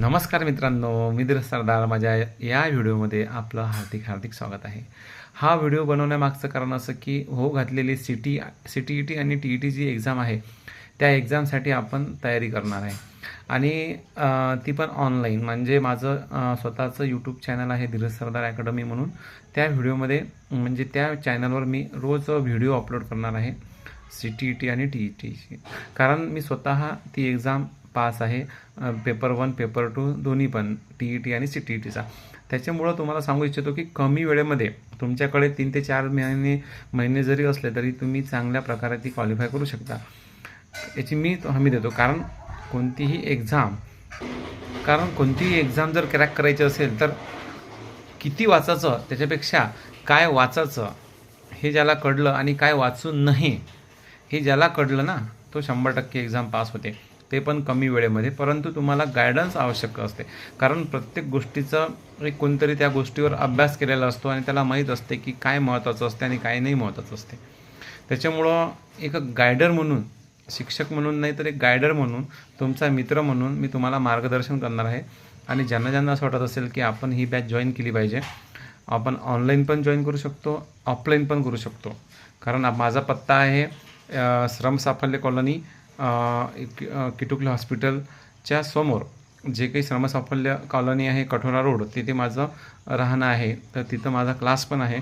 नमस्कार मित्रांनो मी धीरज सरदार. माझ्या या व्हिडिओमध्ये आपलं हार्दिक हार्दिक स्वागत आहे. हा व्हिडिओ बनवण्यामागचं कारण असं की हो घातलेली C T C T E T आणि टी ई टी जी एक्झाम आहे त्या एक्झामसाठी आपण तयारी करणार आहे. आणि ती पण ऑनलाईन. म्हणजे माझं स्वतःचं यूट्यूब चॅनल आहे धीरज सरदार अकॅडमी म्हणून. त्या व्हिडिओमध्ये म्हणजे त्या चॅनलवर मी रोज व्हिडिओ अपलोड करणार आहे सी टी ई टी आणि टी ई टीची कारण मी स्वतः ती एक्झाम पास आहे. पेपर वन पेपर टू दोन्ही पण टी ई टी आणि सी टी ई टीचा त्याच्यामुळं तुम्हाला सांगू इच्छितो की कमी वेळेमध्ये तुमच्याकडे तीन ते चार महिने महिने जरी असले तरी तुम्ही चांगल्या प्रकारे ती क्वालिफाय करू शकता. याची मी हमी देतो. कारण कोणतीही एक्झाम कारण कोणतीही एक्झाम जर क्रॅक करायची असेल तर किती वाचायचं त्याच्यापेक्षा काय वाचायचं हे ज्याला कळलं आणि काय वाचू नाही हे ज्याला कळलं ना तो शंभर टक्के एक्झाम पास होते. ते पण कमी वेळेमध्ये परंतु तुम्हाला गायडन्स आवश्यक असते. कारण प्रत्येक गोष्टीचं एक कोणतरी त्या गोष्टीवर अभ्यास केलेला असतो आणि त्याला माहीत असते की काय महत्त्वाचं असते आणि काय नाही महत्त्वाचं असते. त्याच्यामुळं एक गायडर म्हणून शिक्षक म्हणून नाही तर एक गायडर म्हणून तुमचा मित्र म्हणून मी तुम्हाला मार्गदर्शन करणार आहे. आणि ज्यांना ज्यांना असं वाटत असेल की आपण ही बॅच जॉईन केली पाहिजे आपण ऑनलाईन पण जॉईन करू शकतो ऑफलाईन पण करू शकतो. कारण माझा पत्ता आहे श्रम साफल्य कॉलनी किटुकला हॉस्पिटलच्या समोर जे काही श्रमसाफल्य कॉलनी आहे कठोरा रोड तिथे माझं राहणं आहे. तर तिथं माझा क्लास पण आहे.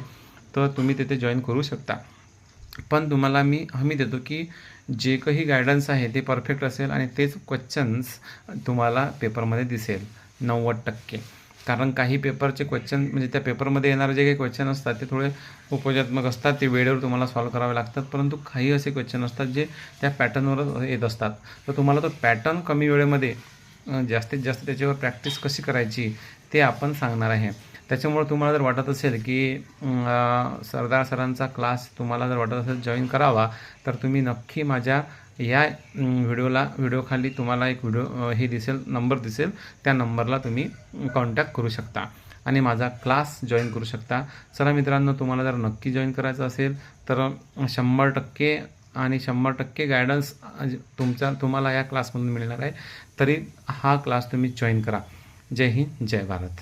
तर तुम्ही तिथे जॉईन करू शकता. पण तुम्हाला मी हमी देतो की जे काही गायडन्स आहे ते परफेक्ट असेल आणि तेच क्वेश्चन्स तुम्हाला पेपरमध्ये दिसेल. नव्वद टक्के. कारण काही पेपरचे क्वेश्चन म्हणजे त्या पेपरमध्ये येणारे जे काही क्वेश्चन असतात ते थोडे उपयोगात्मक असतात. ते वेळेवर तुम्हाला सॉल्व करावे लागतात. परंतु काही असे क्वेश्चन असतात जे त्या पॅटर्नवर येत असतात. तर तुम्हाला तो पॅटर्न कमी वेळेमध्ये जास्तीत जास्त त्याच्यावर प्रॅक्टिस कशी करायची ते आपण सांगणार आहे. त्याच्यामुळे तुम्हाला जर वाटत असेल की सरदार सरांचा क्लास तुम्हाला जर वाटत असेल जॉईन करावा तर तुम्ही नक्की माझ्या या व्हिडिओला व्हिडिओखाली तुम्हाला एक व्हिडिओ हे दिसेल नंबर दिसेल. त्या नंबरला तुम्ही कॉन्टॅक्ट करू शकता आणि माझा क्लास जॉईन करू शकता. चला मित्रांनो तुम्हाला जर नक्की जॉईन करायचं असेल तर शंभर टक्के आणि शंभर टक्के गायडन्स तुमच्या तुम्हाला या क्लासमधून मिळणार आहे. तरी हा क्लास तुम्ही जॉईन करा. जय हिंद जय भारत.